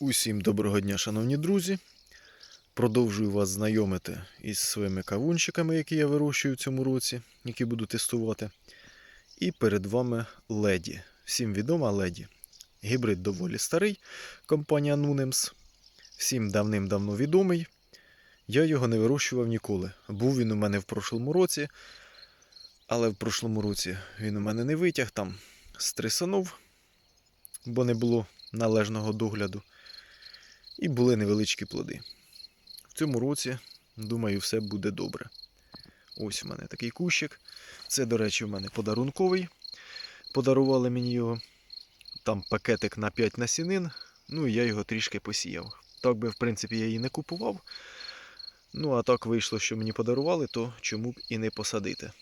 Усім доброго дня, шановні друзі. Продовжую вас знайомити із своїми кавунчиками, які я вирощую в цьому році, які буду тестувати. І перед вами леді. Всім відома леді. Гібрид доволі старий, компанія Nunems. Всім давним-давно відомий. Я його не вирощував ніколи. Був він у мене в прошлому році, але в прошлому році він у мене не витяг там стресанув, бо не було належного догляду. І були невеличкі плоди. В цьому році, думаю, все буде добре. Ось у мене такий кущик. Це, до речі, у мене подарунковий. Подарували мені його. Там пакетик на 5 насінин. Ну і я його трішки посіяв. Так би, в принципі, я її не купував. Ну, а так вийшло, що мені подарували, то чому б і не посадити.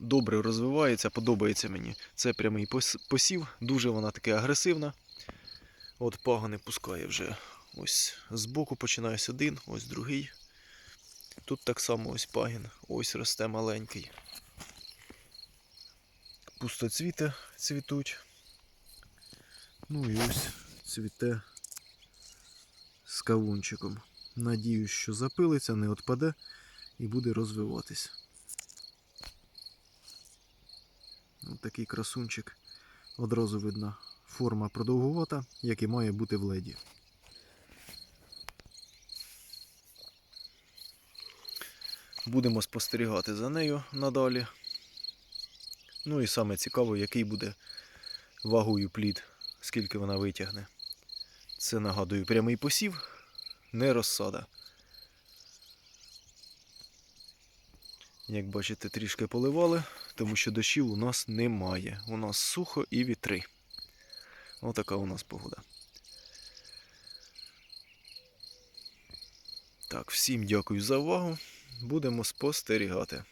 Добре розвивається, подобається мені. Це прямий посів, дуже вона таки агресивна. От пагони пускає вже ось збоку починаюсь один, ось другий. Тут так само ось пагін, ось росте маленький. Пустоцвіти цвітуть. Ну і ось цвіте з кавунчиком. Надіюсь, що запилиться, не отпаде і буде розвиватись. Ось такий красунчик. Одразу видно форма продовгувата, як і має бути в леді. Будемо спостерігати за нею надалі. Ну і саме цікаво, який буде вагою плід, скільки вона витягне. Це нагадую прямий посів, не розсада. Як бачите, трішки поливали, тому що дощів у нас немає. У нас сухо і вітри. Отака у нас погода. Так, всім дякую за увагу. Будемо спостерігати.